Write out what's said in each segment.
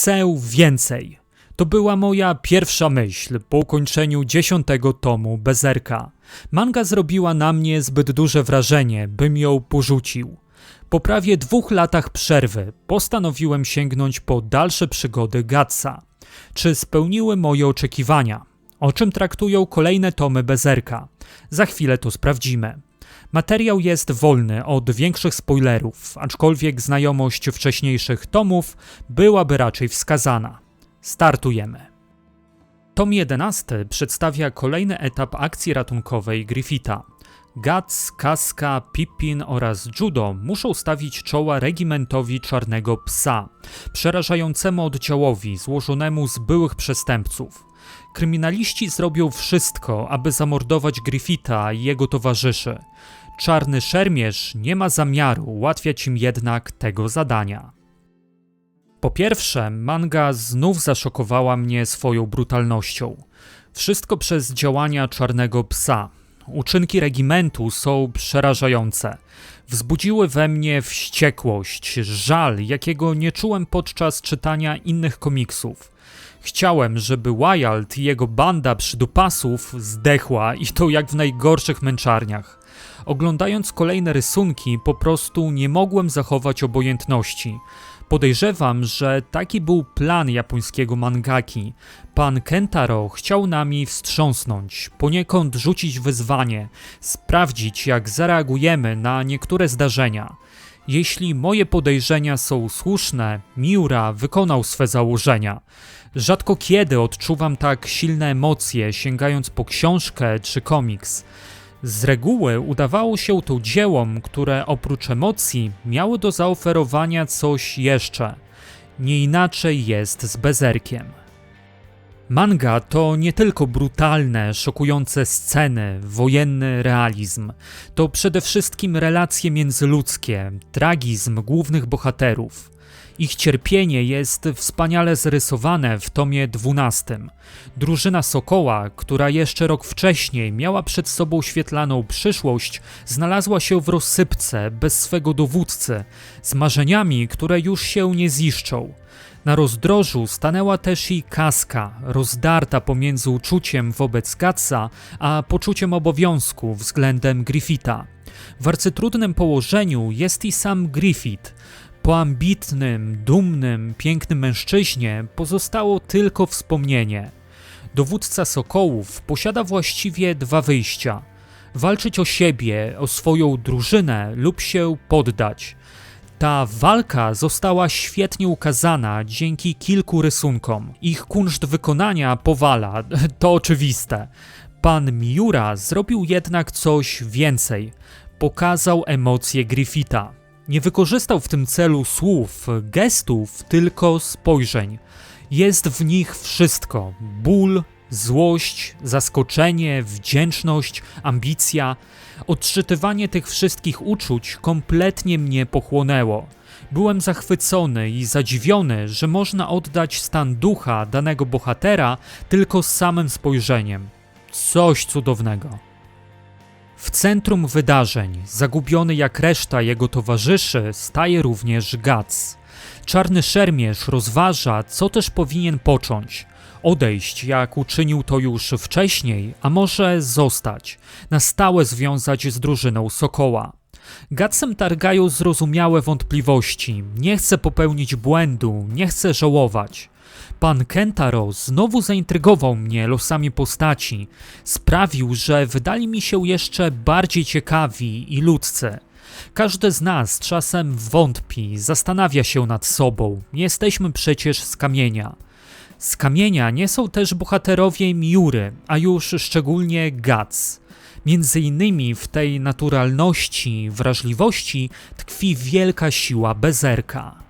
Chcę więcej. To była moja pierwsza myśl po ukończeniu dziesiątego tomu Bezerka. Manga zrobiła na mnie zbyt duże wrażenie, bym ją porzucił. Po prawie dwóch latach przerwy postanowiłem sięgnąć po dalsze przygody Gatsa. Czy spełniły moje oczekiwania? O czym traktują kolejne tomy Bezerka? Za chwilę to sprawdzimy. Materiał jest wolny od większych spoilerów, aczkolwiek znajomość wcześniejszych tomów byłaby raczej wskazana. Startujemy. Tom 11 przedstawia kolejny etap akcji ratunkowej Griffitha. Guts, Kaska, Pippin oraz Judo muszą stawić czoła regimentowi Czarnego Psa, przerażającemu oddziałowi złożonemu z byłych przestępców. Kryminaliści zrobią wszystko, aby zamordować Griffitha i jego towarzyszy. Czarny szermierz nie ma zamiaru ułatwiać im jednak tego zadania. Po pierwsze, manga znów zaszokowała mnie swoją brutalnością. Wszystko przez działania czarnego psa. Uczynki regimentu są przerażające. Wzbudziły we mnie wściekłość, żal, jakiego nie czułem podczas czytania innych komiksów. Chciałem, żeby Wild i jego banda przydupasów zdechła i to jak w najgorszych męczarniach. Oglądając kolejne rysunki, po prostu nie mogłem zachować obojętności. Podejrzewam, że taki był plan japońskiego mangaki. Pan Kentaro chciał nami wstrząsnąć, poniekąd rzucić wyzwanie, sprawdzić jak zareagujemy na niektóre zdarzenia. Jeśli moje podejrzenia są słuszne, Miura wykonał swe założenia. Rzadko kiedy odczuwam tak silne emocje, sięgając po książkę czy komiks. Z reguły udawało się to dziełom, które oprócz emocji miały do zaoferowania coś jeszcze. Nie inaczej jest z bezerkiem. Manga to nie tylko brutalne, szokujące sceny, wojenny realizm. To przede wszystkim relacje międzyludzkie, tragizm głównych bohaterów. Ich cierpienie jest wspaniale zrysowane w tomie 12. Drużyna Sokoła, która jeszcze rok wcześniej miała przed sobą świetlaną przyszłość, znalazła się w rozsypce bez swego dowódcy, z marzeniami, które już się nie ziszczą. Na rozdrożu stanęła też i kaska, rozdarta pomiędzy uczuciem wobec Gatsa, a poczuciem obowiązku względem Griffitha. W arcytrudnym położeniu jest i sam Griffith. Po ambitnym, dumnym, pięknym mężczyźnie pozostało tylko wspomnienie. Dowódca Sokołów posiada właściwie dwa wyjścia: walczyć o siebie, o swoją drużynę lub się poddać. Ta walka została świetnie ukazana dzięki kilku rysunkom. Ich kunszt wykonania powala, to oczywiste. Pan Miura zrobił jednak coś więcej. Pokazał emocje Griffitha. Nie wykorzystał w tym celu słów, gestów, tylko spojrzeń. Jest w nich wszystko: ból, złość, zaskoczenie, wdzięczność, ambicja. Odczytywanie tych wszystkich uczuć kompletnie mnie pochłonęło. Byłem zachwycony i zadziwiony, że można oddać stan ducha danego bohatera tylko samym spojrzeniem. Coś cudownego. W centrum wydarzeń, zagubiony jak reszta jego towarzyszy, staje również Gac. Czarny szermierz rozważa, co też powinien począć. Odejść, jak uczynił to już wcześniej, a może zostać, na stałe związać z drużyną Sokoła. Gatsem targają zrozumiałe wątpliwości. Nie chce popełnić błędu, nie chce żałować. Pan Kentaro znowu zaintrygował mnie losami postaci. Sprawił, że wydali mi się jeszcze bardziej ciekawi i ludzcy. Każdy z nas czasem wątpi, zastanawia się nad sobą. Jesteśmy przecież z kamienia. Z kamienia nie są też bohaterowie Miury, a już szczególnie Guts. Między innymi w tej naturalności, wrażliwości tkwi wielka siła bezerka.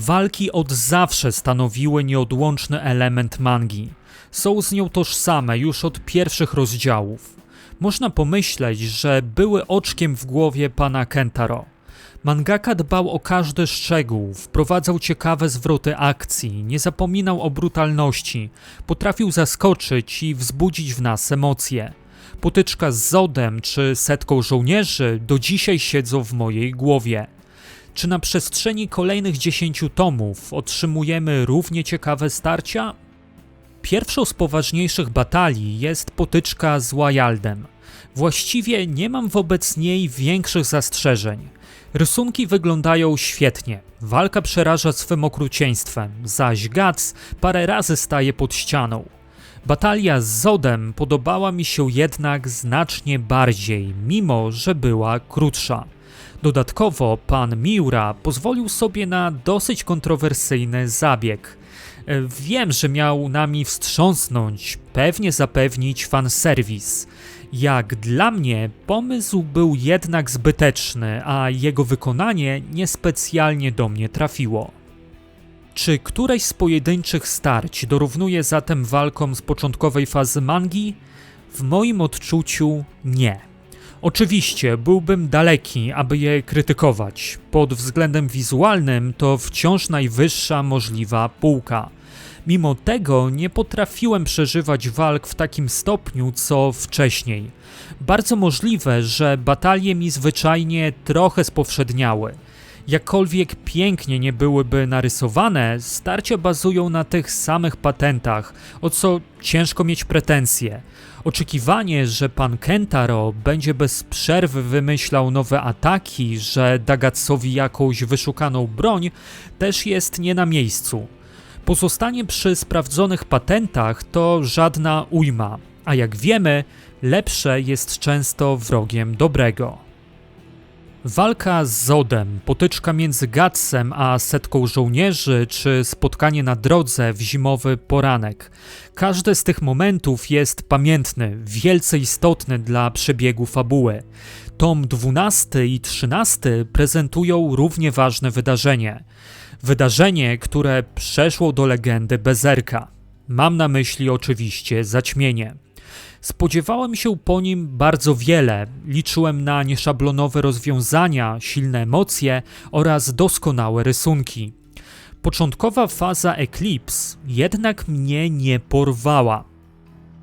Walki od zawsze stanowiły nieodłączny element mangi. Są z nią tożsame już od pierwszych rozdziałów. Można pomyśleć, że były oczkiem w głowie pana Kentaro. Mangaka dbał o każdy szczegół, wprowadzał ciekawe zwroty akcji, nie zapominał o brutalności, potrafił zaskoczyć i wzbudzić w nas emocje. Potyczka z Zodem czy setką żołnierzy do dzisiaj siedzą w mojej głowie. Czy na przestrzeni kolejnych 10 tomów otrzymujemy równie ciekawe starcia? Pierwszą z poważniejszych batalii jest potyczka z Wajaldem. Właściwie nie mam wobec niej większych zastrzeżeń. Rysunki wyglądają świetnie, walka przeraża swym okrucieństwem, zaś Guts parę razy staje pod ścianą. Batalia z Zodem podobała mi się jednak znacznie bardziej, mimo że była krótsza. Dodatkowo pan Miura pozwolił sobie na dosyć kontrowersyjny zabieg. E, Wiem, że miał nami wstrząsnąć, pewnie zapewnić fanserwis. Jak dla mnie, pomysł był jednak zbyteczny, a jego wykonanie niespecjalnie do mnie trafiło. Czy któreś z pojedynczych starć dorównuje zatem walkom z początkowej fazy mangi? W moim odczuciu nie. Oczywiście byłbym daleki, aby je krytykować. Pod względem wizualnym to wciąż najwyższa możliwa półka. Mimo tego nie potrafiłem przeżywać walk w takim stopniu co wcześniej. Bardzo możliwe, że batalie mi zwyczajnie trochę spowszedniały. Jakkolwiek pięknie nie byłyby narysowane, starcia bazują na tych samych patentach, o co ciężko mieć pretensje. Oczekiwanie, że pan Kentaro będzie bez przerwy wymyślał nowe ataki, że Dagatsowi jakąś wyszukaną broń, też jest nie na miejscu. Pozostanie przy sprawdzonych patentach to żadna ujma, a jak wiemy, lepsze jest często wrogiem dobrego. Walka z Zodem, potyczka między Gatsem a setką żołnierzy, czy spotkanie na drodze w zimowy poranek. Każdy z tych momentów jest pamiętny, wielce istotny dla przebiegu fabuły. Tom 12 i 13 prezentują równie ważne wydarzenie. Wydarzenie, które przeszło do legendy Bezerka. Mam na myśli oczywiście zaćmienie. Spodziewałem się po nim bardzo wiele. Liczyłem na nieszablonowe rozwiązania, silne emocje oraz doskonałe rysunki. Początkowa faza Eclipse jednak mnie nie porwała.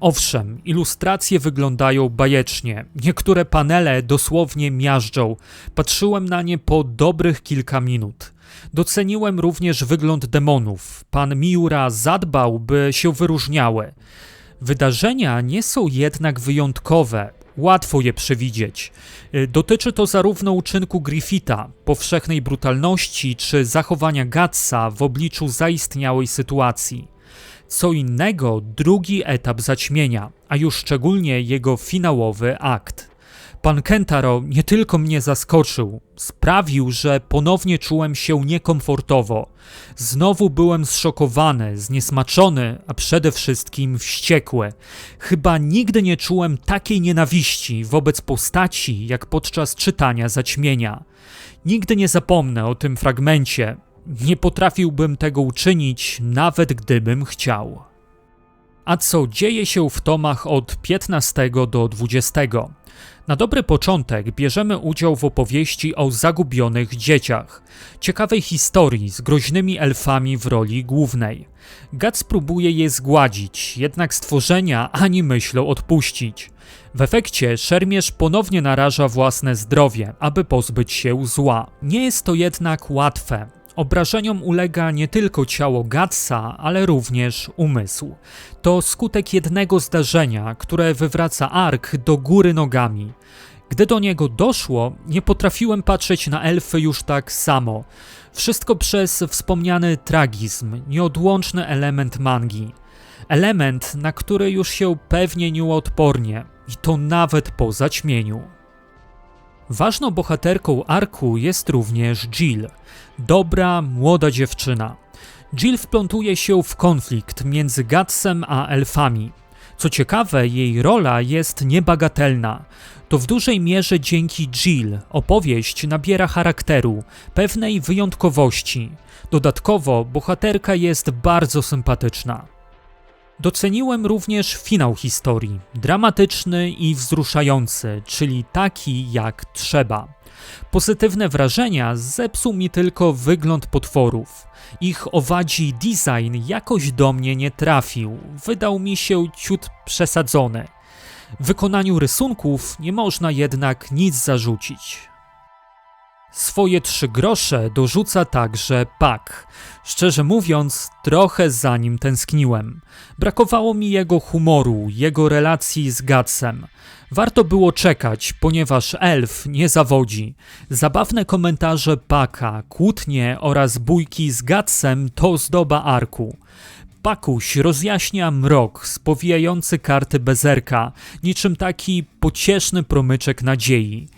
Owszem, ilustracje wyglądają bajecznie, niektóre panele dosłownie miażdżą. Patrzyłem na nie po dobrych kilka minut. Doceniłem również wygląd demonów. Pan Miura zadbał, by się wyróżniały. Wydarzenia nie są jednak wyjątkowe, łatwo je przewidzieć. Y, Dotyczy to zarówno uczynku Griffitha, powszechnej brutalności, czy zachowania Gatsa w obliczu zaistniałej sytuacji. Co innego drugi etap zaćmienia, a już szczególnie jego finałowy akt. Pan Kentaro nie tylko mnie zaskoczył, sprawił, że ponownie czułem się niekomfortowo. Znowu byłem zszokowany, zniesmaczony, a przede wszystkim wściekły. Chyba nigdy nie czułem takiej nienawiści wobec postaci, jak podczas czytania zaćmienia. Nigdy nie zapomnę o tym fragmencie. Nie potrafiłbym tego uczynić, nawet gdybym chciał. A co dzieje się w tomach od 15 do 20? Na dobry początek bierzemy udział w opowieści o zagubionych dzieciach, ciekawej historii z groźnymi elfami w roli głównej. Guts próbuje je zgładzić, jednak stworzenia ani myślą odpuścić. W efekcie szermierz ponownie naraża własne zdrowie, aby pozbyć się zła. Nie jest to jednak łatwe. Obrażeniom ulega nie tylko ciało Gatsa, ale również umysł. To skutek jednego zdarzenia, które wywraca Ark do góry nogami. Gdy do niego doszło, nie potrafiłem patrzeć na elfy już tak samo. Wszystko przez wspomniany tragizm, nieodłączny element mangi. Element, na który już się pewnie nieodpornie, i to nawet po zaćmieniu. Ważną bohaterką arku jest również Jill, dobra, młoda dziewczyna. Jill wplątuje się w konflikt między Gatsem a elfami. Co ciekawe, jej rola jest niebagatelna. To w dużej mierze dzięki Jill opowieść nabiera charakteru, pewnej wyjątkowości. Dodatkowo bohaterka jest bardzo sympatyczna. Doceniłem również finał historii, dramatyczny i wzruszający, czyli taki jak trzeba. Pozytywne wrażenia zepsuł mi tylko wygląd potworów. Ich owadzi design jakoś do mnie nie trafił, wydał mi się ciut przesadzony. W wykonaniu rysunków nie można jednak nic zarzucić. Swoje trzy grosze dorzuca także Pak. Szczerze mówiąc, trochę za nim tęskniłem. Brakowało mi jego humoru, jego relacji z Gatsem. Warto było czekać, ponieważ elf nie zawodzi. Zabawne komentarze Paka, kłótnie oraz bójki z Gatsem to zdoba arku. Pakuś rozjaśnia mrok spowijający karty bezerka, niczym taki pocieszny promyczek nadziei.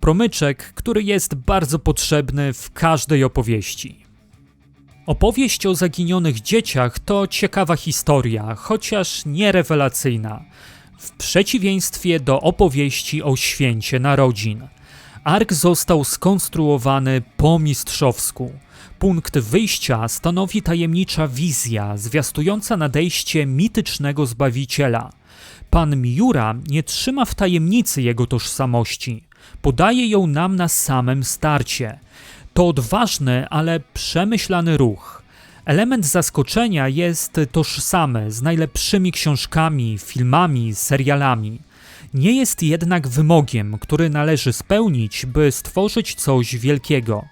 Promyczek, który jest bardzo potrzebny w każdej opowieści. Opowieść o zaginionych dzieciach to ciekawa historia, chociaż nie rewelacyjna. W przeciwieństwie do opowieści o święcie narodzin. Ark został skonstruowany po mistrzowsku. Punkt wyjścia stanowi tajemnicza wizja zwiastująca nadejście mitycznego zbawiciela. Pan Miura nie trzyma w tajemnicy jego tożsamości. Podaje ją nam na samym starcie. To odważny, ale przemyślany ruch. Element zaskoczenia jest tożsamy z najlepszymi książkami, filmami, serialami. Nie jest jednak wymogiem, który należy spełnić, by stworzyć coś wielkiego.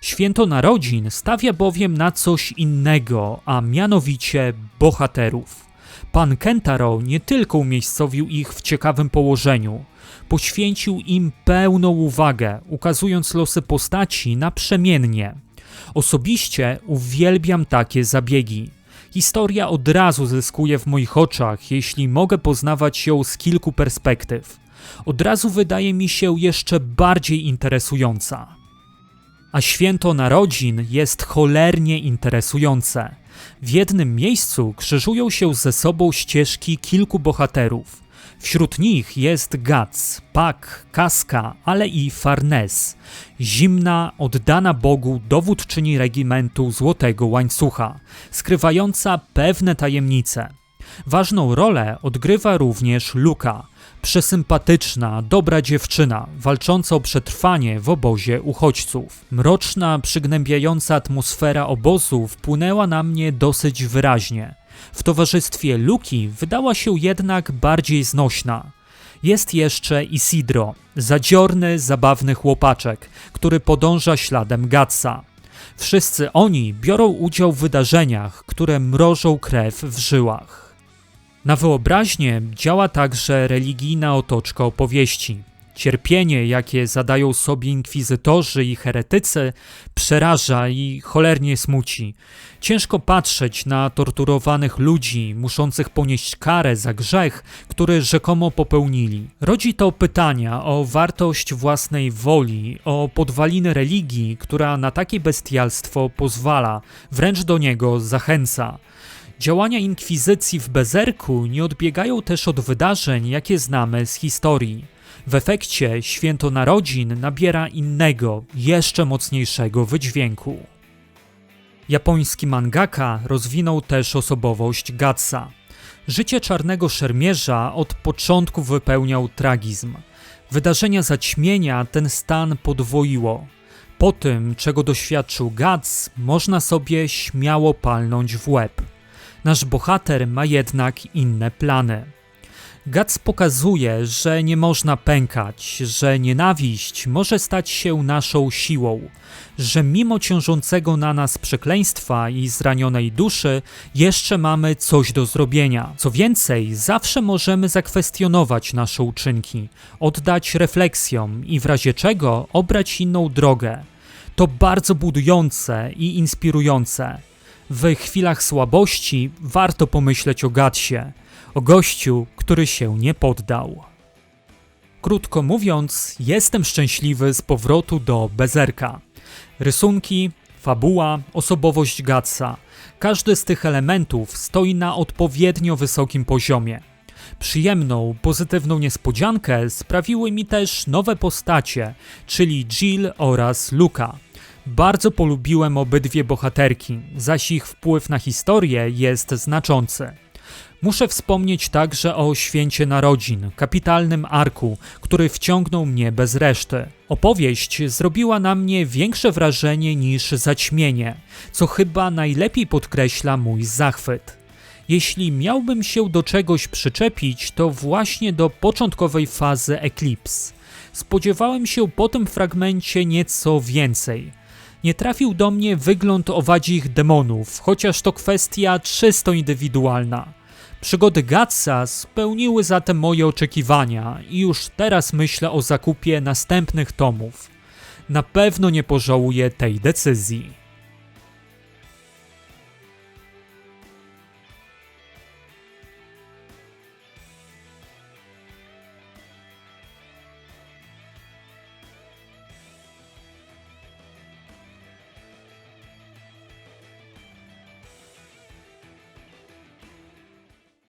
Święto Narodzin stawia bowiem na coś innego, a mianowicie bohaterów. Pan Kentaro nie tylko umiejscowił ich w ciekawym położeniu, poświęcił im pełną uwagę, ukazując losy postaci naprzemiennie. Osobiście uwielbiam takie zabiegi. Historia od razu zyskuje w moich oczach, jeśli mogę poznawać ją z kilku perspektyw. Od razu wydaje mi się jeszcze bardziej interesująca. A święto narodzin jest cholernie interesujące. W jednym miejscu krzyżują się ze sobą ścieżki kilku bohaterów. Wśród nich jest Gac, Pak, Kaska, ale i Farnes, zimna, oddana Bogu dowódczyni regimentu Złotego Łańcucha, skrywająca pewne tajemnice. Ważną rolę odgrywa również Luka, przesympatyczna, dobra dziewczyna, walcząca o przetrwanie w obozie uchodźców. Mroczna, przygnębiająca atmosfera obozu wpłynęła na mnie dosyć wyraźnie. W towarzystwie Luki wydała się jednak bardziej znośna. Jest jeszcze Isidro, zadziorny, zabawny chłopaczek, który podąża śladem Gatsa. Wszyscy oni biorą udział w wydarzeniach, które mrożą krew w żyłach. Na wyobraźnię działa także religijna otoczka opowieści. Cierpienie, jakie zadają sobie inkwizytorzy i heretycy, przeraża i cholernie smuci. Ciężko patrzeć na torturowanych ludzi, muszących ponieść karę za grzech, który rzekomo popełnili. Rodzi to pytania o wartość własnej woli, o podwaliny religii, która na takie bestialstwo pozwala, wręcz do niego zachęca. Działania inkwizycji w Bezerku nie odbiegają też od wydarzeń, jakie znamy z historii. W efekcie święto narodzin nabiera innego, jeszcze mocniejszego wydźwięku. Japoński mangaka rozwinął też osobowość Gatsa. Życie czarnego szermierza od początku wypełniał tragizm. Wydarzenia zaćmienia ten stan podwoiło. Po tym, czego doświadczył Gats, można sobie śmiało palnąć w łeb. Nasz bohater ma jednak inne plany. Gats pokazuje, że nie można pękać, że nienawiść może stać się naszą siłą, że mimo ciążącego na nas przekleństwa i zranionej duszy, jeszcze mamy coś do zrobienia. Co więcej, zawsze możemy zakwestionować nasze uczynki, oddać refleksjom i w razie czego obrać inną drogę. To bardzo budujące i inspirujące. W chwilach słabości warto pomyśleć o Gatsie, o gościu, który się nie poddał. Krótko mówiąc, jestem szczęśliwy z powrotu do Bezerka. Rysunki, fabuła, osobowość Gatsa. Każdy z tych elementów stoi na odpowiednio wysokim poziomie. Przyjemną, pozytywną niespodziankę sprawiły mi też nowe postacie, czyli Jill oraz Luka. Bardzo polubiłem obydwie bohaterki, zaś ich wpływ na historię jest znaczący. Muszę wspomnieć także o Święcie Narodzin, kapitalnym arku, który wciągnął mnie bez reszty. Opowieść zrobiła na mnie większe wrażenie niż zaćmienie, co chyba najlepiej podkreśla mój zachwyt. Jeśli miałbym się do czegoś przyczepić, to właśnie do początkowej fazy Eclipse. Spodziewałem się po tym fragmencie nieco więcej. Nie trafił do mnie wygląd owadzich demonów, chociaż to kwestia czysto indywidualna. Przygody Gatsa spełniły zatem moje oczekiwania i już teraz myślę o zakupie następnych tomów. Na pewno nie pożałuję tej decyzji.